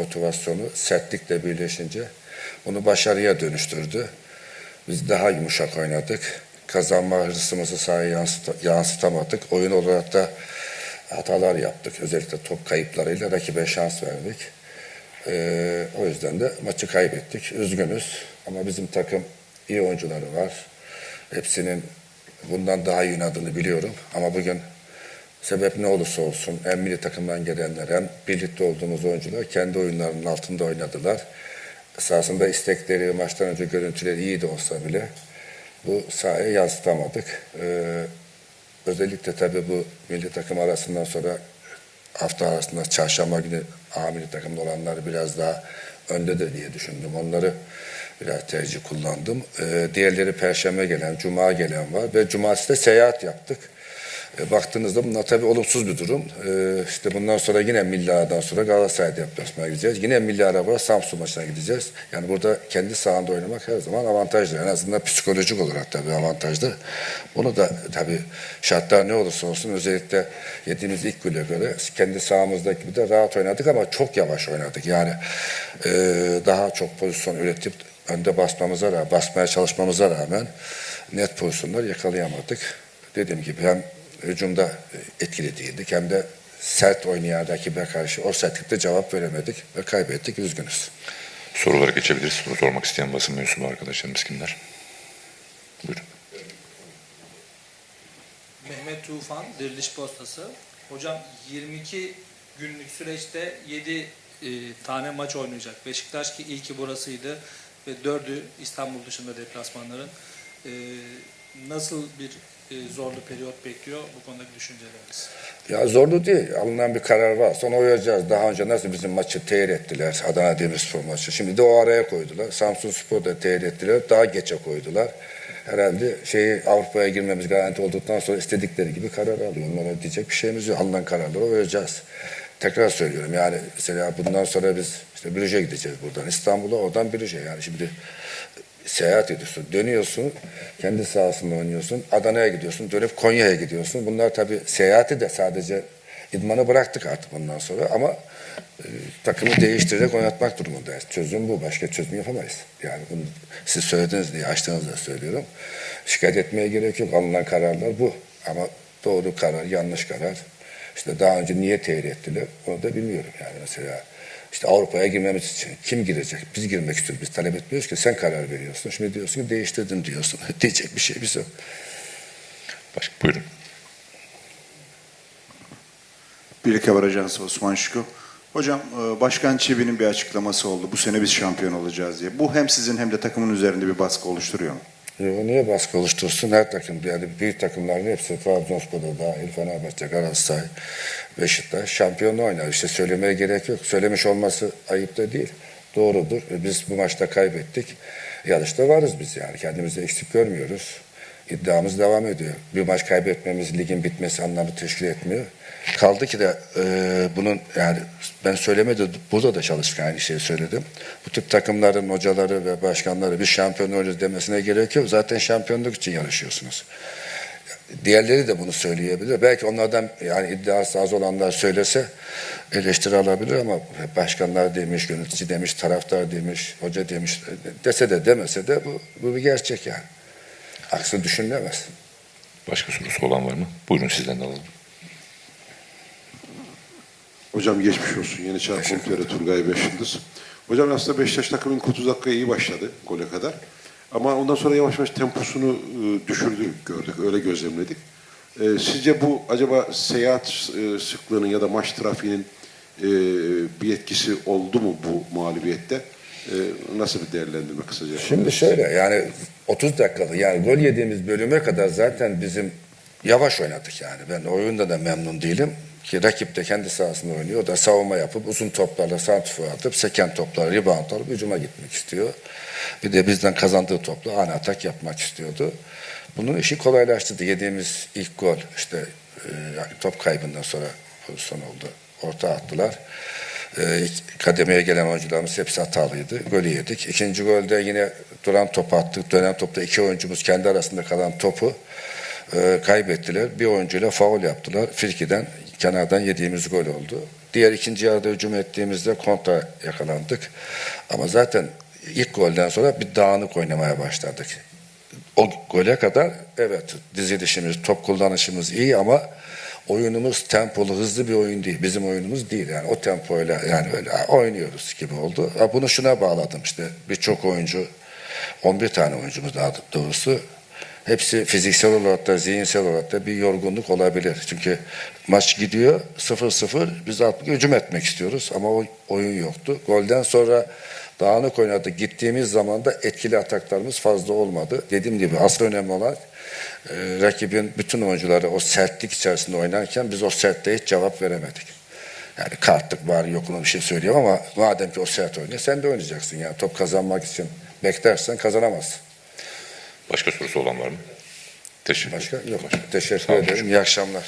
motivasyonu sertlikle birleşince onu başarıya dönüştürdü. Biz daha yumuşak oynadık. Kazanma hırsımızı sahaya yansıt- yansıtamadık. Oyun olarak da hatalar yaptık. Özellikle top kayıplarıyla rakibe şans verdik. Ee, o yüzden de maçı kaybettik. Üzgünüz ama bizim takım iyi oyuncuları var. Hepsinin bundan daha iyi oynadığını biliyorum. Ama bugün sebep ne olursa olsun hem milli takımdan gelenler hem birlikte olduğumuz oyuncular kendi oyunlarının altında oynadılar. Esasında istekleri, maçtan önce görüntüleri iyi de olsa bile bu sahaya yansıtamadık. Ee, özellikle tabii bu milli takım arasından sonra hafta arasında çarşamba günü A milli takımda olanlar biraz daha öndedir diye düşündüm. Onları biraz tercih kullandım. Ee, diğerleri perşembe gelen, cuma gelen var ve cumartesi de seyahat yaptık. E, baktığınızda bunlar tabii olumsuz bir durum. E, işte bundan sonra yine Milli Ara'dan sonra Galatasaray deplasmana gideceğiz. Yine Milli Ara var Samsun maçına gideceğiz. Yani burada kendi sahanda oynamak her zaman avantajlı. En azından psikolojik olarak tabii avantajlı. Bunu da tabii şartlar ne olursa olsun özellikle yediğimiz ilk güle göre kendi sahamızdaki gibi de rahat oynadık ama çok yavaş oynadık. Yani e, daha çok pozisyon üretip önde basmamıza rağmen, basmaya çalışmamıza rağmen net pozisyonlar yakalayamadık. Dediğim gibi hem hücumda etkili değildik hem de sert oynayan rakibe karşı o sertlikte cevap veremedik ve kaybettik. Üzgünüz. Sorulara geçebiliriz. Soru sormak isteyen basın mensubu arkadaşlarımız kimler? Buyurun. Mehmet Tufan, Diriliş Postası. Hocam 22 günlük süreçte 7 tane maç oynayacak. Beşiktaş ki ilki burasıydı ve dördü İstanbul dışında deplasmanların. E, nasıl bir e, zorlu periyot bekliyor bu konudaki düşünceleriniz? Ya zorlu değil. Alınan bir karar var. Sonra uyacağız. Daha önce nasıl bizim maçı tehir ettiler. Adana Demirspor maçı. Şimdi de o araya koydular. Samsun Spor da tehir ettiler. Daha geçe koydular. Herhalde şeyi Avrupa'ya girmemiz garanti olduktan sonra istedikleri gibi karar alıyor. Onlara diyecek bir şeyimiz yok. Alınan kararlara uyacağız. Tekrar söylüyorum yani mesela bundan sonra biz işte Brüj'e gideceğiz buradan İstanbul'a oradan Brüj'e yani şimdi seyahat ediyorsun, dönüyorsun, kendi sahasında oynuyorsun, Adana'ya gidiyorsun, dönüp Konya'ya gidiyorsun. Bunlar tabii seyahati de sadece idmanı bıraktık artık bundan sonra ama e, takımı değiştirerek oynatmak durumundayız. Çözüm bu, başka çözüm yapamayız. Yani bunu siz söylediniz diye açtığınızda söylüyorum. Şikayet etmeye gerek yok, alınan kararlar bu. Ama doğru karar, yanlış karar. İşte daha önce niye tehir ettiler onu da bilmiyorum yani mesela. İşte Avrupa'ya girmemiz için kim girecek? Biz girmek istiyoruz. Biz talep etmiyoruz ki sen karar veriyorsun. Şimdi diyorsun ki değiştirdin diyorsun. Diyecek bir şeyimiz yok. Başka, buyurun. Birlik Haber Ajansı Osman Şükrü. Hocam e, Başkan Çebi'nin bir açıklaması oldu. Bu sene biz şampiyon olacağız diye. Bu hem sizin hem de takımın üzerinde bir baskı oluşturuyor mu? E, niye baskı oluştursun? Her takım, yani büyük takımların hepsi Trabzonspor'da dahil, Fenerbahçe, Galatasaray, Beşiktaş şampiyonluğu oynar. İşte söylemeye gerek yok. Söylemiş olması ayıp da değil. Doğrudur. E, Biz bu maçta kaybettik. Yarışta varız biz yani. Kendimizi eksik görmüyoruz. İddiamız devam ediyor. Bir maç kaybetmemiz ligin bitmesi anlamı teşkil etmiyor. Kaldı ki de e, bunun yani ben söylemedim burada da çalışırken aynı şeyi söyledim. Bu tip takımların hocaları ve başkanları biz şampiyon olacağız demesine gerek yok. Zaten şampiyonluk için yarışıyorsunuz. Diğerleri de bunu söyleyebilir. Belki onlardan yani iddiası az olanlar söylese eleştiri alabilir ama başkanlar demiş, yönetici demiş, taraftar demiş, hoca demiş dese de demese de bu, bu bir gerçek yani. Aksi düşünülemez. Başka sorusu olan var mı? Buyurun sizden de alalım. Hocam geçmiş olsun. Yeni Çağ Komiseri Turgay Beşyıldız. Hocam aslında Beşiktaş takımın ilk 30 dakikaya iyi başladı gole kadar. Ama ondan sonra yavaş yavaş temposunu e, düşürdü gördük. Öyle gözlemledik. E, sizce bu acaba seyahat e, sıklığının ya da maç trafiğinin bir etkisi oldu mu bu mağlubiyette? E, nasıl bir değerlendirme kısaca? Şimdi şöyle yani 30 dakikalık yani gol yediğimiz bölüme kadar zaten bizim yavaş oynadık yani. Ben oyunda da memnun değilim. Ki rakip de kendi sahasında oynuyor. O da savunma yapıp uzun toplarla santrfor atıp seken topları rebound alıp hücuma gitmek istiyor. Bir de bizden kazandığı topla ani atak yapmak istiyordu. Bunun işi kolaylaştırdı. Yediğimiz ilk gol işte e, yani top kaybından sonra pozisyon oldu. Orta attılar. E, ilk kademeye gelen oyuncularımız hepsi hatalıydı. Golü yedik. İkinci golde yine duran topu attık. Dönen topta iki oyuncumuz kendi arasında kalan topu e, kaybettiler. Bir oyuncuyla faul yaptılar. Firki'den, kenardan yediğimiz gol oldu. Diğer ikinci yarıda hücum ettiğimizde kontra yakalandık. Ama zaten ilk golden sonra bir dağınık oynamaya başladık. O gole kadar evet dizilişimiz, top kullanışımız iyi ama oyunumuz tempolu, hızlı bir oyun değil. Bizim oyunumuz değil yani o tempoyla yani öyle oynuyoruz gibi oldu. Bunu şuna bağladım işte birçok oyuncu, 11 tane oyuncumuz daha doğrusu hepsi fiziksel olarak da zihinsel olarak da bir yorgunluk olabilir. Çünkü maç gidiyor 0-0 biz artık hücum etmek istiyoruz ama o oyun yoktu. Golden sonra dağınık oynadık. Gittiğimiz zaman da etkili ataklarımız fazla olmadı. Dediğim gibi asıl önemli olan e, rakibin bütün oyuncuları o sertlik içerisinde oynarken biz o sertliğe hiç cevap veremedik. Yani kartlık var yok ona bir şey söyleyeyim ama madem ki o sert oynuyor sen de oynayacaksın. Yani top kazanmak için beklersen kazanamazsın. Başka sorusu olan var mı? Teşekkür Başka yok. Başka. Teşekkür ederim. İyi akşamlar.